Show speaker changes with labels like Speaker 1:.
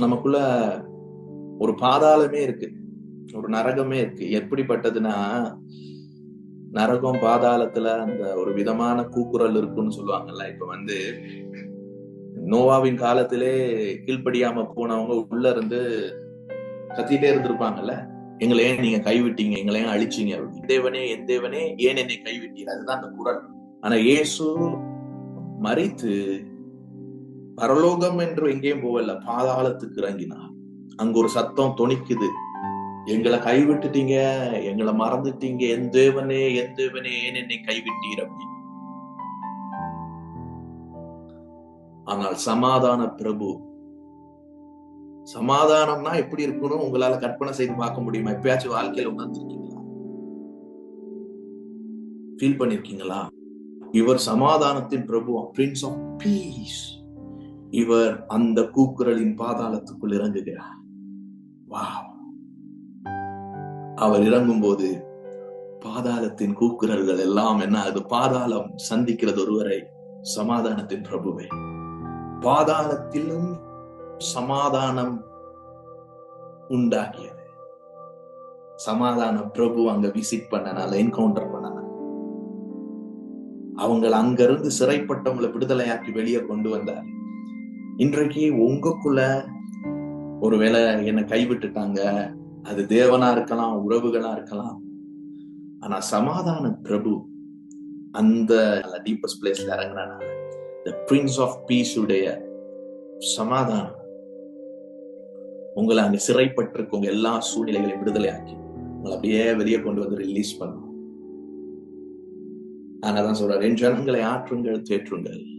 Speaker 1: நமக்குள்ள ஒரு பாதாளமே இருக்கு. ஒரு நரகமே இருக்கு. எப்படிப்பட்டதுன்னா நரகம் பாதாளத்துல அந்த ஒரு விதமான கூக்குரல் இருக்குன்னு சொல்லுவாங்கல்ல இப்ப வந்து நோவாவின் காலத்திலே கீழ்ப்படியாம போனவங்க உள்ள இருந்து கத்திட்டே இருந்திருப்பாங்கல்ல எங்களை ஏன் நீங்க கைவிட்டீங்க எங்களை ஏன் அழிச்சீங்க? தேவனே என் தேவனே ஏன் என்னை கைவிட்டீங்க அதுதான் அந்த குரல். ஆனா இயேசு மறித்து பரலோகம் என்று எங்கேயும் போகல. பாதாளத்துக்கு இறங்கினார். அங்க ஒரு சத்தம் தொனிக்குது. எங்களை கைவிட்டுட்டீங்க எங்களை மறந்துட்டீங்க. என் தேவனே என் தேவனே ஏன் என்னை கைவிட்டீர் அப்படின்னு ஆனால் சமாதான பிரபு சமாதானம்னா எப்படி இருக்கணும்? உங்களால கற்பனை செய்து பார்க்க முடியுமா? எப்பயாச்சும் வாழ்க்கையில உணர்ந்துருக்கீங்களா? ஃபீல் பண்ணிருக்கீங்களா? இவர் சமாதானத்தின் பிரபு பிரின்ஸ் ஆஃப் பீஸ் இவர் அந்த கூக்குரலின் பாதாளத்துக்குள் இறங்குகிறார். வா அவர் இறங்கும் போது பாதாளத்தின் கூக்குரல்கள் எல்லாம் என்ன? அது பாதாளம் சந்திக்கிறது ஒருவரை சமாதானத்தின் பிரபுவை. பாதாளத்திலும் சமாதானம் உண்டாகியது. சமாதான பிரபு அங்க விசிட் பண்ணனால என்கவுண்டர் பண்ணனால அவங்களை அங்கிருந்து சிறைப்பட்டவங்களை விடுதலையாக்கி வெளியே கொண்டு வந்தார் இன்றைக்கு உங்களுக்குள்ள ஒருவேளை என்னை கைவிட்டுட்டாங்க. அது தேவனா இருக்கலாம் உறவுகளா இருக்கலாம். ஆனா சமாதான பிரபு அந்த டீப்பஸ்ட் பிளேஸ்ல இறங்குறனால த பிரின்ஸ் ஆஃப் பீஸ் உடைய சமாதானம். உங்களை அங்க சிறைப்பட்டிருக்கவங்க எல்லா சூழ்நிலைகளையும் விடுதலை ஆக்கி உங்களை அப்படியே வெளியே கொண்டு வந்து ரிலீஸ் பண்ணும் அதனாலதான் சொல்றாரு என் ஜனங்களை ஆற்றுங்கள் தேற்றுங்கள்.